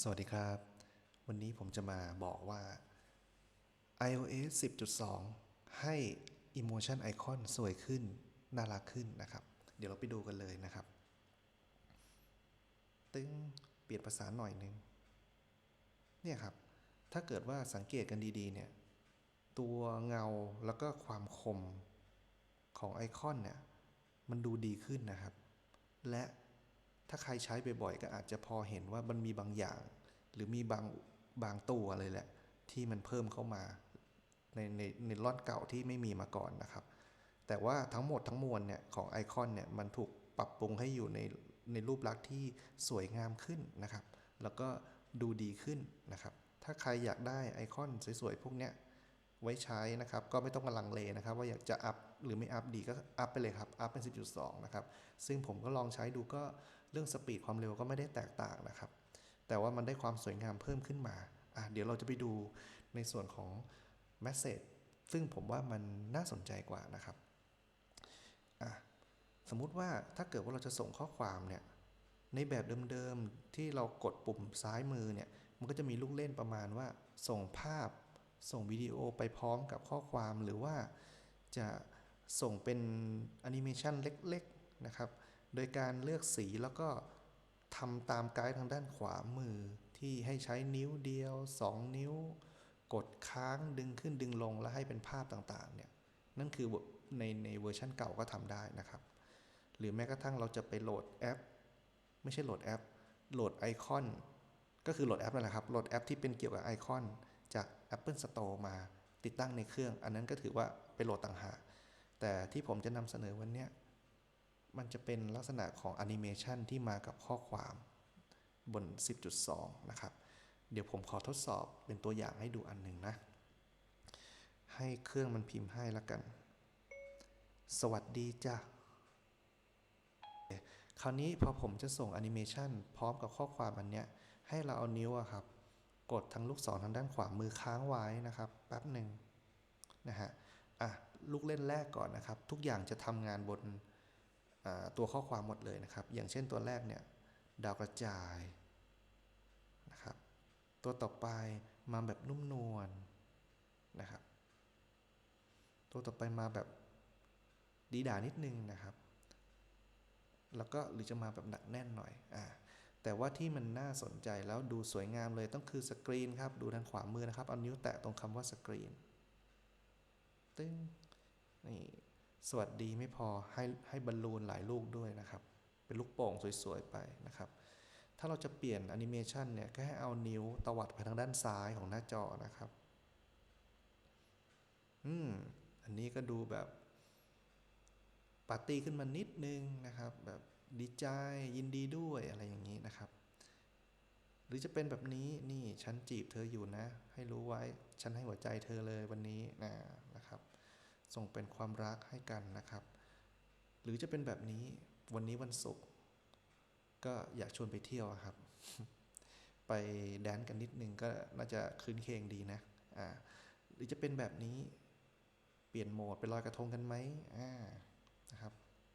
สวัสดีครับ วันนี้ผมจะมาบอกว่า iOS 10.2 ให้ Emotion Icon สวยขึ้น น่ารักขึ้นนะครับ เดี๋ยวเราไปดูกันเลยนะครับ ตึงเปลี่ยนภาษาหน่อยหนึง เนี่ยครับ ถ้าเกิดว่าสังเกตกันดีๆเนี่ย ตัวเงาแล้วก็ความคมของไอคอนเนี่ย มันดูดีขึ้นนะครับ และ ถ้าใครใช้บ่อยๆก็อาจจะพอเห็นว่ามันมีบางอย่าง หรือมีบางบางตัวเลยแหละ ที่มันเพิ่มเข้ามาในในในร่อนเก่าที่ไม่มีมาก่อนนะครับ แต่ว่าทั้งหมดทั้งมวลเนี่ยของไอคอนเนี่ยมันถูกปรับปรุงให้อยู่ในในรูปลักษณ์ที่สวยงามขึ้นนะครับ แล้วก็ดูดีขึ้นนะครับ ถ้าใครอยากได้ไอคอนสวยๆพวกเนี้ยไว้ใช้นะครับ ก็ไม่ต้องมาลังเลนะครับ ว่าอยากจะอัพหรือไม่อัพดีก็อัพไปเลยครับ อัพเป็น 10.2 นะครับ ซึ่งผมก็ลองใช้ดูก็ เรื่องสปีดความเร็วก็ไม่ได้แตกต่างนะครับ แต่ว่ามันได้ความสวยงามเพิ่มขึ้นมาอะเดี๋ยวเราจะไปดูในส่วนของ Message ซึ่งผมว่ามันน่าสนใจกว่านะครับอะสมมุติว่าถ้าเกิดว่าเราจะส่งข้อความเนี่ยในแบบเดิมๆที่เรากดปุ่มซ้ายมือเนี่ยมันก็จะมีลูกเล่นประมาณว่า ส่งภาพ ส่งวิดีโอไปพร้อมกับข้อความหรือว่าจะส่งเป็นแอนิเมชันเล็กๆนะครับ โดยการเลือกสีแล้วก็ทำตามไกด์ทางด้านขวามือที่ให้ใช้นิ้วเดียว 2 นิ้ว กดค้างดึงขึ้นดึงลงแล้วให้เป็นภาพต่างๆเนี่ยนั่นคือในในเวอร์ชันเก่าก็ทำได้นะครับ หรือแม้กระทั่งเราจะไปโหลดแอป ไม่ใช่โหลดแอป โหลดไอคอน ก็คือโหลดแอปนั่นแหละครับโหลดแอปที่เป็นเกี่ยวกับไอคอนจาก Apple Store มาติดตั้งในเครื่อง อันนั้นก็ถือว่าไปโหลดต่างหากแต่ที่ผมจะนำเสนอวันนี้ มันจะเป็นลักษณะของแอนิเมชันที่มากับข้อความบน 10.2 นะครับ เดี๋ยวผมขอทดสอบเป็นตัวอย่างให้ดูอันหนึ่งนะ ให้เครื่องมันพิมพ์ให้แล้วกัน สวัสดีจ้ะ คราวนี้พอผมจะส่งแอนิเมชันพร้อมกับข้อความอันเนี้ย ให้เราเอานิ้วอะครับ กดทั้งลูกศรทางด้านขวามือค้างไว้นะครับ แป๊บหนึ่งนะฮะ อะ ลูกเล่นแรกก่อนนะครับ ทุกอย่างจะทำงานบน ตัวข้อความหมดเลยนะครับ อย่างเช่นตัวแรกเนี่ยดาวกระจายนะครับตัวต่อไปมาแบบนุ่มนวลนะครับ ตัวต่อไปมาแบบดีด่านิดนึงนะครับ แล้วก็หรือจะมาแบบหนักแน่นหน่อยอ่าแต่ว่าที่มันน่าสนใจแล้วดูสวยงามเลยต้องคือสกรีนครับ ดูทางขวามือนะครับ เอานิ้วแตะตรงคำว่าสกรีนตึ้งนี่ สวัสดีไม่พอให้ให้บอลลูนหลายลูกด้วยนะครับ เป็นลูกโป่งสวยๆไปนะครับ ถ้าเราจะเปลี่ยนแอนิเมชันเนี่ยก็ให้เอานิ้วตวัดไปทางด้านซ้ายของหน้าจอนะครับ อืม อันนี้ก็ดูแบบปาร์ตี้ขึ้นมานิดนึงนะครับ แบบดีใจยินดีด้วยอะไรอย่างนี้นะครับ หรือจะเป็นแบบนี้นี่ฉันจีบเธออยู่นะ ให้รู้ไว้ฉันให้หัวใจเธอเลยวันนี้นะ ส่งเป็นความรักให้กันนะครับ หรือจะเป็นแบบนี้วันนี้วันศุกร์ก็อยากชวนไปเที่ยวครับ ไปแดนกันนิดนึงก็น่าจะคืนเคงดีนะอ่าหรือจะเป็นแบบนี้เปลี่ยนโหมดไปลอยกระทงกันไหมอ่านะครับ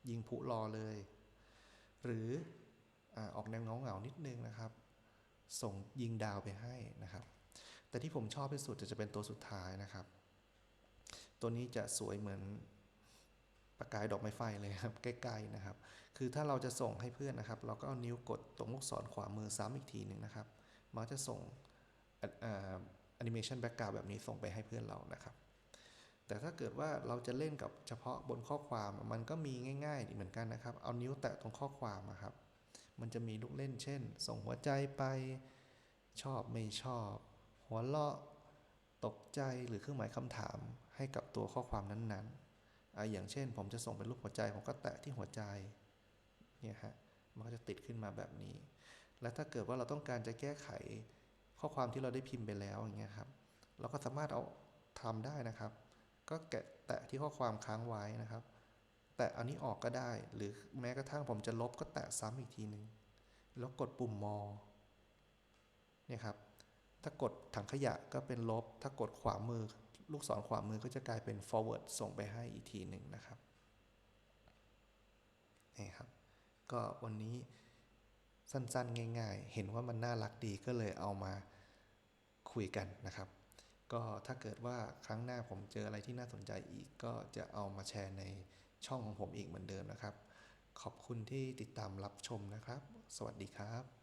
ยิงผุรอเลย หรืออาออกแนวเงาเงานิดนึงนะครับ ส่งยิงดาวไปให้นะครับ แต่ที่ผมชอบที่สุดจะจะเป็นตัวสุดท้ายนะครับ ตัวนี้จะสวยเหมือนประกายดอกไม้ไฟเลยครับใกล้ๆนะครับ คือถ้าเราจะส่งให้เพื่อนนะครับ เราก็เอานิ้วกดตรงลูกศรขวามือซ้ำอีกทีหนึ่งนะครับมันจะส่งแอนิเมชันแบ็กกราวแบบนี้ส่งไปให้เพื่อนเรานะครับ แต่ถ้าเกิดว่าเราจะเล่นกับเฉพาะบนข้อความมันก็มีง่ายๆเหมือนกันนะครับ เอานิ้วแตะตรงข้อความอะครับ มันจะมีลูกเล่นเช่น ส่งหัวใจไปชอบไม่ชอบ หัวเราะตกใจหรือเครื่องหมายคำถาม ให้กับตัวข้อความนั้นๆอะอย่างเช่น ผมจะส่งเป็นรูปหัวใจ ผมก็แตะที่หัวใจเนี่ยฮะมันก็จะติดขึ้นมาแบบนี้ และถ้าเกิดว่าเราต้องการจะแก้ไขข้อความที่เราได้พิมพ์ไปแล้วอย่างเงี้ยครับ เราก็สามารถเอาทำได้นะครับ ก็แกะแตะที่ข้อความค้างไว้นะครับ แตะอันนี้ออกก็ได้ หรือแม้กระทั่งผมจะลบก็แตะซ้ำอีกทีหนึ่งแล้วกดปุ่มมอเนี่ยครับ ถ้ากดถังขยะก็เป็นลบ ถ้ากดขวามือ ลูกศรขวามือก็จะกลายเป็น forward ส่งไปให้อีกทีหนึ่งนะครับนี่ครับ ก็วันนี้สั้นๆ ง่าย ๆ เห็นว่ามันน่ารักดีก็เลยเอามาคุยกันนะครับ ก็ถ้าเกิดว่าครั้งหน้าผมเจออะไรที่น่าสนใจอีก ก็จะเอามาแชร์ในช่องของผมอีกเหมือนเดิมนะครับ ขอบคุณที่ติดตามรับชมนะครับ สวัสดีครับ